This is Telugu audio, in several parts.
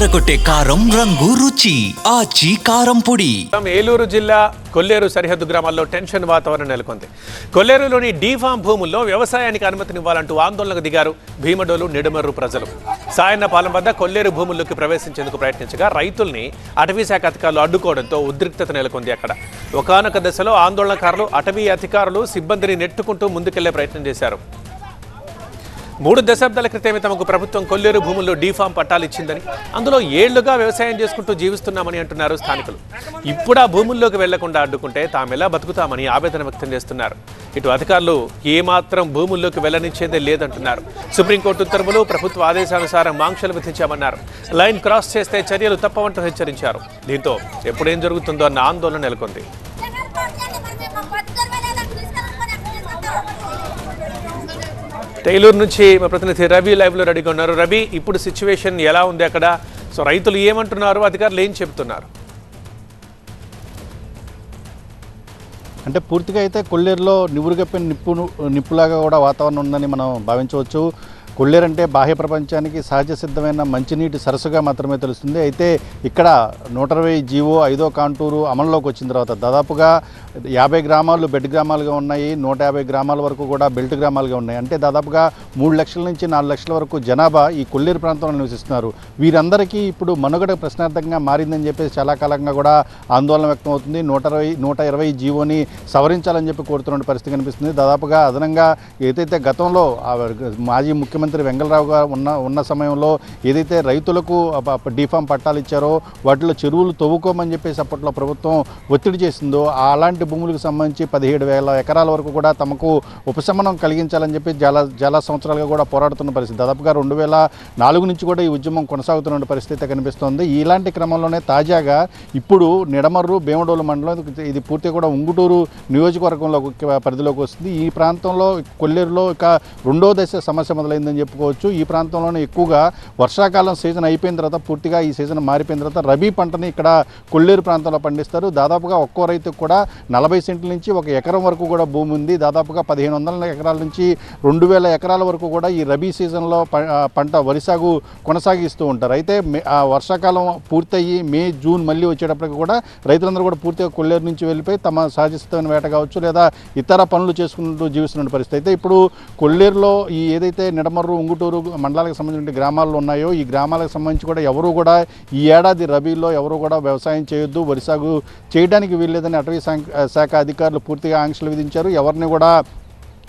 అదరగొట్టే కారం రంగు రుచి ఆచి కారం పొడి. ఏలూరు జిల్లా కొల్లేరు సరిహద్దు గ్రామాల్లో టెన్షన్ వాతావరణం నెలకొంది. కొల్లేరులోని డీఫామ్ భూముల్లో వ్యవసాయానికి అనుమతినివ్వాలంటూ ఆందోళనకు దిగారు భీమడోలు నిడమర్రు ప్రజలు. సాయన్నపాలెం వద్ద కొల్లేరు భూముల్లోకి ప్రవేశించేందుకు ప్రయత్నించగా రైతుల్ని అటవీ శాఖ అధికారులు అడ్డుకోవడంతో ఉద్రిక్తత నెలకొంది అక్కడ. ఒకనొక దశలో ఆందోళనకారులు అటవీ అధికారులు సిబ్బందిని నెట్టుకుంటూ ముందుకెళ్ళే ప్రయత్నం చేశారు. మూడు దశాబ్దాల క్రితమే తమకు ప్రభుత్వం కొల్లేరు భూముల్లో డీఫామ్ పట్టాలు ఇచ్చిందని అందులో ఏళ్ళుగా వ్యవసాయం చేసుకుంటూ జీవిస్తున్నామని అంటున్నారు స్థానికులు. ఇప్పుడు ఆ భూముల్లోకి వెళ్ళకుండా అడ్డుకుంటే తామెలా బతుకుతామని ఆవేదన వ్యక్తం చేస్తున్నారు. ఇటు అధికారులు ఏమాత్రం భూముల్లోకి వెళ్ళనిచ్చేదే లేదంటున్నారు. సుప్రీంకోర్టు ఉత్తర్వులు ప్రభుత్వ ఆదేశానుసారం ఆంక్షలు విధించామన్నారు. లైన్ క్రాస్ చేస్తే చర్యలు తప్పవంటూ హెచ్చరించారు. దీంతో ఎప్పుడేం జరుగుతుందో అన్న ఆందోళన నెలకొంది. టైలూరు నుంచి మా ప్రతినిధి రవి లైవ్లో రెడీగా ఉన్నారు. రవి ఇప్పుడు సిచ్యువేషన్ ఎలా ఉంది అక్కడ? సో రైతులు ఏమంటున్నారు? అధికారులు ఏం చెప్తున్నారు? అంటే పూర్తిగా అయితే కొల్లేరులో నివురుగప్పిన నిప్పు నిప్పులాగా కూడా వాతావరణం ఉందని మనం భావించవచ్చు. కొల్లేరు అంటే బాహ్య ప్రపంచానికి సహజ సిద్ధమైన మంచినీటి సరస్సుగా మాత్రమే తెలుస్తుంది. అయితే ఇక్కడ నూట ఇరవై జీవో ఐదో కాంటూరు అమల్లోకి వచ్చిన తర్వాత దాదాపుగా యాభై గ్రామాలు బెడ్ గ్రామాలుగా ఉన్నాయి. నూట యాభై గ్రామాల వరకు కూడా బెల్ట్ గ్రామాలుగా ఉన్నాయి. అంటే దాదాపుగా మూడు లక్షల నుంచి నాలుగు లక్షల వరకు జనాభా ఈ కొల్లేరు ప్రాంతంలో నివసిస్తున్నారు. వీరందరికీ ఇప్పుడు మనుగడ ప్రశ్నార్థకంగా మారిందని చెప్పేసి చాలా కాలంగా కూడా ఆందోళన వ్యక్తం అవుతుంది నూట ఇరవై నూట ఇరవై జీవోని సవరించాలని చెప్పి కోరుతున్న పరిస్థితి కనిపిస్తుంది. దాదాపుగా అదనంగా ఏదైతే గతంలో మాజీ ముఖ్యమంత్రి వెంగళరావు గారు ఉన్న ఉన్న సమయంలో ఏదైతే రైతులకు డిఫామ్ పట్టాలు ఇచ్చారో వాటిలో చెరువులు తవ్వుకోమని చెప్పేసి అప్పట్లో ప్రభుత్వం ఒత్తిడి చేసిందో అలాంటి భూములకు సంబంధించి పదిహేడు వేల ఎకరాల వరకు కూడా తమకు ఉపశమనం కలిగించాలని చెప్పి చాలా చాలా సంవత్సరాలుగా కూడా పోరాడుతున్న పరిస్థితి. దాదాపుగా రెండు వేల నాలుగు నుంచి కూడా ఈ ఉద్యమం కొనసాగుతున్న పరిస్థితి కనిపిస్తోంది. ఇలాంటి క్రమంలోనే తాజాగా ఇప్పుడు నిడమర్రు భీమడోలు మండలం ఇది పూర్తిగా కూడా ఉంగుటూరు నియోజకవర్గంలో పరిధిలోకి వస్తుంది. ఈ ప్రాంతంలో కొల్లేరులో ఇక రెండో దశ సమస్య మొదలైందని చెప్పుకోవచ్చు. ఈ ప్రాంతంలోనే ఎక్కువగా వర్షాకాలం సీజన్ అయిపోయిన తర్వాత పూర్తిగా ఈ సీజన్ మారిపోయిన తర్వాత రబీ పంటని ఇక్కడ కొల్లేరు ప్రాంతంలో పండిస్తారు. దాదాపుగా ఒక్కో రైతుకు కూడా నలభై సెంట్ల నుంచి ఒక ఎకరం వరకు కూడా భూమి ఉంది. దాదాపుగా పదిహేను వందల ఎకరాల నుంచి రెండు వేల ఎకరాల వరకు కూడా ఈ రబీ సీజన్లో ప- పంట వరి సాగు కొనసాగిస్తూ ఉంటారు. అయితే మే- ఆ వర్షాకాలం పూర్తయ్యి మే జూన్ మళ్ళీ వచ్చేటప్పటికి కూడా రైతులందరూ కూడా పూర్తిగా కొల్లేరు నుంచి వెళ్ళిపోయి తమ సహజసిద్ధమైన వేట కావచ్చు లేదా ఇతర పనులు చేసుకుంటూ జీవిస్తున్న పరిస్థితి. అయితే ఇప్పుడు కొల్లేరులో ఈ ఏదైతే నిడమ నిడమర్రు ఉంగుటూరు మండలాలకు సంబంధించిన గ్రామాలు ఉన్నాయో ఈ గ్రామాలకు సంబంధించి కూడా ఎవరు కూడా ఈ ఏడాది రబీలో ఎవరు కూడా వ్యవసాయం చేయొద్దు వరి సాగు చేయడానికి వీల్లేదని అటవీ శాఖ- శాఖ అధికారులు పూర్తిగా ఆంక్షలు విధించారు. ఎవరిని కూడా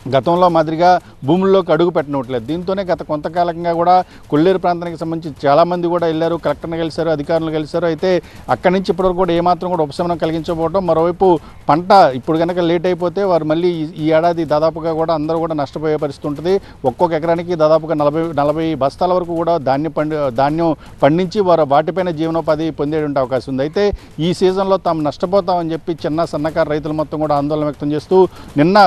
గతంలో మాదిరిగా భూముల్లోకి అడుగు పెట్టనట్లేదు. దీంతోనే గత కొంతకాలంగా కూడా కొల్లేరు ప్రాంతానికి సంబంధించి చాలామంది కూడా వెళ్ళారు కలెక్టర్ని కలిశారు అధికారులు కలిశారు. అయితే అక్కడి నుంచి ఇప్పటివరకు కూడా ఏమాత్రం కూడా ఉపశమనం కలిగించకపోవడం మరోవైపు పంట ఇప్పుడు కనుక లేట్ అయిపోతే వారు మళ్ళీ ఈ- ఏడాది దాదాపుగా కూడా అందరూ కూడా నష్టపోయే పరిస్థితి ఉంటుంది. ఒక్కొక్క ఎకరానికి దాదాపుగా నలభై నలభై బస్తాల వరకు కూడా ధాన్యం పండి ధాన్యం పండించి వారు వాటిపైన జీవనోపాధి పొందేటువంటి అవకాశం ఉంది. అయితే ఈ సీజన్లో తాము నష్టపోతామని చెప్పి చిన్న సన్నకారు రైతులు మొత్తం కూడా ఆందోళన వ్యక్తం చేస్తూ నిన్న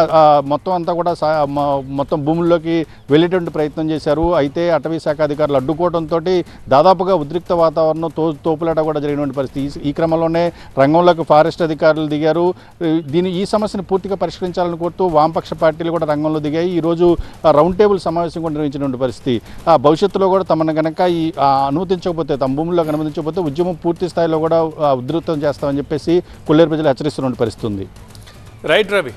మొత్తం అంతా కూడా సా- మ- మొత్తం భూముల్లోకి వెళ్ళేటువంటి ప్రయత్నం చేశారు. అయితే అటవీ శాఖ అధికారులు అడ్డుకోవడంతో దాదాపుగా ఉద్రిక్త వాతావరణం తో తోపులాట కూడా జరిగినటువంటి పరిస్థితి. ఈ- క్రమంలోనే రంగంలోకి ఫారెస్ట్ అధికారులు దిగారు. దీని ఈ సమస్యను పూర్తిగా పరిష్కరించాలని కోరుతూ వామపక్ష పార్టీలు కూడా రంగంలో దిగాయి. ఈరోజు రౌండ్ టేబుల్ సమావేశం కూడా నిర్వహించినటువంటి పరిస్థితి. ఆ, భవిష్యత్తులో కూడా తమను కనుక ఈ అనుమతించకపోతే తమ భూముల్లోకి అనుమతించకపోతే ఉద్యమం పూర్తి స్థాయిలో కూడా ఉధృతం చేస్తామని చెప్పేసి కొల్లేరు ప్రజలు హెచ్చరిస్తున్న పరిస్థితి ఉంది. రైట్ రవి.